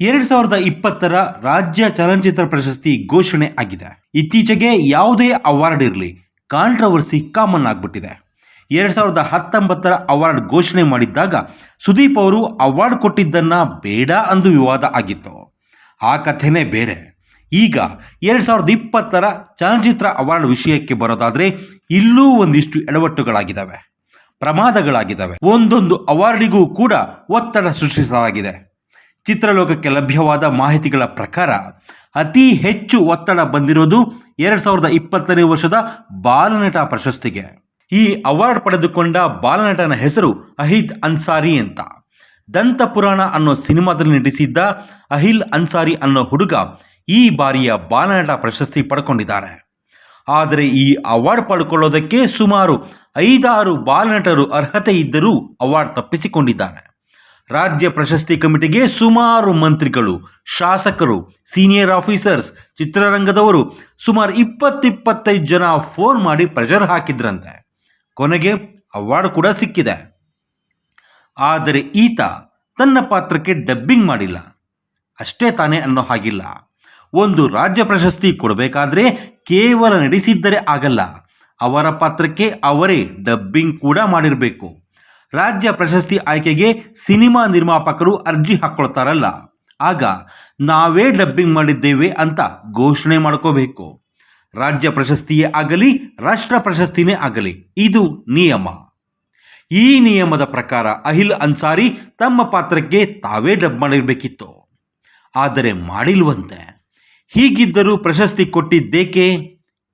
ಎರಡ್ ಸಾವಿರದ ಇಪ್ಪತ್ತರ ರಾಜ್ಯ ಚಲನಚಿತ್ರ ಪ್ರಶಸ್ತಿ ಘೋಷಣೆ ಆಗಿದೆ. ಇತ್ತೀಚೆಗೆ ಯಾವುದೇ ಅವಾರ್ಡ್ ಇರಲಿ ಕಾಂಟ್ರವರ್ಸಿ ಕಾಮನ್ ಆಗಿಬಿಟ್ಟಿದೆ. ಎರಡು ಸಾವಿರದ ಹತ್ತೊಂಬತ್ತರ ಅವಾರ್ಡ್ ಘೋಷಣೆ ಮಾಡಿದ್ದಾಗ ಸುದೀಪ್ ಅವರು ಅವಾರ್ಡ್ ಕೊಟ್ಟಿದ್ದನ್ನ ಬೇಡ ಅಂದು ವಿವಾದ ಆಗಿತ್ತು. ಆ ಕಥೆನೇ ಬೇರೆ. ಈಗ ಎರಡು ಸಾವಿರದ ಇಪ್ಪತ್ತರ ಚಲನಚಿತ್ರ ಅವಾರ್ಡ್ ವಿಷಯಕ್ಕೆ ಬರೋದಾದ್ರೆ ಇಲ್ಲೂ ಒಂದಿಷ್ಟು ಎಡವಟ್ಟುಗಳಾಗಿದ್ದಾವೆ. ಪ್ರಮಾದಗಳಾಗಿದ್ದಾವೆ. ಒಂದೊಂದು ಅವಾರ್ಡಿಗೂ ಕೂಡ ಒತ್ತಡ ಸೃಷ್ಟಿಸಲಾಗಿದೆ. ಚಿತ್ರಲೋಕಕ್ಕೆ ಲಭ್ಯವಾದ ಮಾಹಿತಿಗಳ ಪ್ರಕಾರ ಅತಿ ಹೆಚ್ಚು ಒತ್ತಡ ಬಂದಿರೋದು ಎರಡ್ ಸಾವಿರದ ಇಪ್ಪತ್ತನೇ ವರ್ಷದ ಬಾಲನಟ ಪ್ರಶಸ್ತಿಗೆ. ಈ ಅವಾರ್ಡ್ ಪಡೆದುಕೊಂಡ ಬಾಲನಟನ ಹೆಸರು ಅಹಿದ್ ಅನ್ಸಾರಿ ಅಂತ. ದಂತಪುರಾಣ ಅನ್ನೋ ಸಿನಿಮಾದಲ್ಲಿ ನಟಿಸಿದ್ದ ಅಹಿಲ್ ಅನ್ಸಾರಿ ಅನ್ನೋ ಹುಡುಗ ಈ ಬಾರಿಯ ಬಾಲನಟ ಪ್ರಶಸ್ತಿ ಪಡ್ಕೊಂಡಿದ್ದಾರೆ. ಆದರೆ ಈ ಅವಾರ್ಡ್ ಪಡ್ಕೊಳ್ಳೋದಕ್ಕೆ ಸುಮಾರು ಐದಾರು ಬಾಲನಟರು ಅರ್ಹತೆ ಇದ್ದರೂ ಅವಾರ್ಡ್ ತಪ್ಪಿಸಿಕೊಂಡಿದ್ದಾರೆ. ರಾಜ್ಯ ಪ್ರಶಸ್ತಿ ಕಮಿಟಿಗೆ ಸುಮಾರು ಮಂತ್ರಿಗಳು, ಶಾಸಕರು, ಸೀನಿಯರ್ ಆಫೀಸರ್ಸ್, ಚಿತ್ರರಂಗದವರು ಸುಮಾರು ಇಪ್ಪತ್ತಿಪ್ಪತ್ತೈದು ಜನ ಫೋನ್ ಮಾಡಿ ಪ್ರೆಷರ್ ಹಾಕಿದ್ರಂತೆ. ಕೊನೆಗೆ ಅವಾರ್ಡ್ ಕೂಡ ಸಿಕ್ಕಿದೆ. ಆದರೆ ಈತ ತನ್ನ ಪಾತ್ರಕ್ಕೆ ಡಬ್ಬಿಂಗ್ ಮಾಡಿಲ್ಲ. ಅಷ್ಟೇ ತಾನೇ ಅನ್ನೋ ಹಾಗಿಲ್ಲ. ಒಂದು ರಾಜ್ಯ ಪ್ರಶಸ್ತಿ ಕೊಡಬೇಕಾದ್ರೆ ಕೇವಲ ನಡೆಸಿದ್ದರೆ ಆಗಲ್ಲ. ಅವರ ಪಾತ್ರಕ್ಕೆ ಅವರೇ ಡಬ್ಬಿಂಗ್ ಕೂಡ ಮಾಡಿರಬೇಕು. ರಾಜ್ಯ ಪ್ರಶಸ್ತಿ ಆಯ್ಕೆಗೆ ಸಿನಿಮಾ ನಿರ್ಮಾಪಕರು ಅರ್ಜಿ ಹಾಕ್ಕೊಳ್ತಾರಲ್ಲ ಆಗ ನಾವೇ ಡಬ್ಬಿಂಗ್ ಮಾಡಿದ್ದೇವೆ ಅಂತ ಘೋಷಣೆ ಮಾಡ್ಕೋಬೇಕು. ರಾಜ್ಯ ಪ್ರಶಸ್ತಿಯೇ ಆಗಲಿ, ರಾಷ್ಟ್ರ ಪ್ರಶಸ್ತಿನೇ ಆಗಲಿ, ಇದು ನಿಯಮ. ಈ ನಿಯಮದ ಪ್ರಕಾರ ಅಹಿಲ್ ಅನ್ಸಾರಿ ತಮ್ಮ ಪಾತ್ರಕ್ಕೆ ತಾವೇ ಡಬ್ ಮಾಡಿರಬೇಕಿತ್ತು. ಆದರೆ ಮಾಡಿಲ್ವಂತೆ. ಹೀಗಿದ್ದರೂ ಪ್ರಶಸ್ತಿ ಕೊಟ್ಟಿದ್ದೇಕೆ?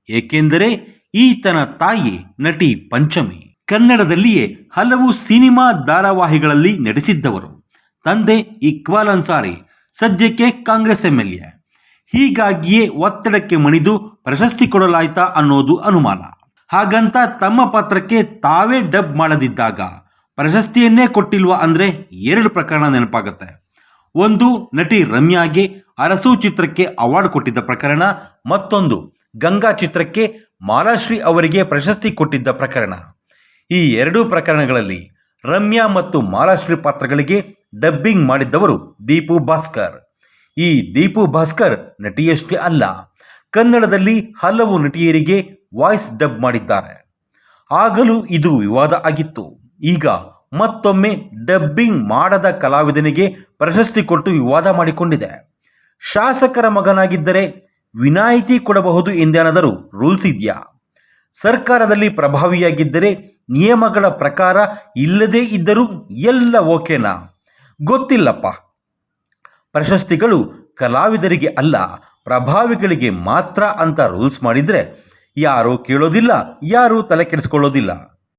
ಏಕೆಂದರೆ ಈತನ ತಾಯಿ ನಟಿ ಪಂಚಮಿ. ಕನ್ನಡದಲ್ಲಿಯೇ ಹಲವು ಸಿನಿಮಾ ಧಾರಾವಾಹಿಗಳಲ್ಲಿ ನಟಿಸಿದ್ದವರು. ತಂದೆ ಇಕ್ಬಾಲ್ ಅನ್ಸಾರಿ, ಸದ್ಯಕ್ಕೆ ಕಾಂಗ್ರೆಸ್ ಎಂ ಎಲ್ ಎ ಹೀಗಾಗಿಯೇ ಒತ್ತಡಕ್ಕೆ ಮಣಿದು ಪ್ರಶಸ್ತಿ ಕೊಡಲಾಯ್ತಾ ಅನ್ನೋದು ಅನುಮಾನ. ಹಾಗಂತ ತಮ್ಮ ಪಾತ್ರಕ್ಕೆ ತಾವೇ ಡಬ್ ಮಾಡದಿದ್ದಾಗ ಪ್ರಶಸ್ತಿಯನ್ನೇ ಕೊಟ್ಟಿಲ್ವಾ ಅಂದರೆ ಎರಡು ಪ್ರಕರಣ ನೆನಪಾಗುತ್ತೆ. ಒಂದು, ನಟಿ ರಮ್ಯಾಗೆ ಅರಸು ಚಿತ್ರಕ್ಕೆ ಅವಾರ್ಡ್ ಕೊಟ್ಟಿದ್ದ ಪ್ರಕರಣ, ಮತ್ತೊಂದು, ಗಂಗಾ ಚಿತ್ರಕ್ಕೆ ಮಾಲಾಶ್ರೀ ಅವರಿಗೆ ಪ್ರಶಸ್ತಿ ಕೊಟ್ಟಿದ್ದ ಪ್ರಕರಣ. ಈ ಎರಡೂ ಪ್ರಕರಣಗಳಲ್ಲಿ ರಮ್ಯಾ ಮತ್ತು ಮಾಲಾಶ್ರೀ ಪಾತ್ರಗಳಿಗೆ ಡಬ್ಬಿಂಗ್ ಮಾಡಿದ್ದವರು ದೀಪು ಭಾಸ್ಕರ್. ಈ ದೀಪು ಭಾಸ್ಕರ್ ನಟಿಯಷ್ಟೇ ಅಲ್ಲ. ಕನ್ನಡದಲ್ಲಿ ಹಲವು ನಟಿಯರಿಗೆ ವಾಯ್ಸ್ ಡಬ್ ಮಾಡಿದ್ದಾರೆ. ಆಗಲೂ ಇದು ವಿವಾದ ಆಗಿತ್ತು. ಈಗ ಮತ್ತೊಮ್ಮೆ ಡಬ್ಬಿಂಗ್ ಮಾಡದ ಕಲಾವಿದನಿಗೆ ಪ್ರಶಸ್ತಿ ಕೊಟ್ಟು ವಿವಾದ ಮಾಡಿಕೊಂಡಿದೆ. ಶಾಸಕರ ಮಗನಾಗಿದ್ದರೆ ವಿನಾಯಿತಿ ಕೊಡಬಹುದು ಎಂದೇನಾದರೂ ರೂಲ್ಸ್ ಇದೆಯಾ? ಸರ್ಕಾರದಲ್ಲಿ ಪ್ರಭಾವಿಯಾಗಿದ್ದರೆ ನಿಯಮಗಳ ಪ್ರಕಾರ ಇಲ್ಲದೇ ಇದ್ದರೂ ಎಲ್ಲ ಓಕೆನಾ? ಗೊತ್ತಿಲ್ಲಪ್ಪ. ಪ್ರಶಸ್ತಿಗಳು ಕಲಾವಿದರಿಗೆ ಅಲ್ಲ, ಪ್ರಭಾವಿಗಳಿಗೆ ಮಾತ್ರ ಅಂತ ರೂಲ್ಸ್ ಮಾಡಿದರೆ ಯಾರೂ ಕೇಳೋದಿಲ್ಲ, ಯಾರೂ ತಲೆ ಕೆಡಿಸ್ಕೊಳ್ಳೋದಿಲ್ಲ.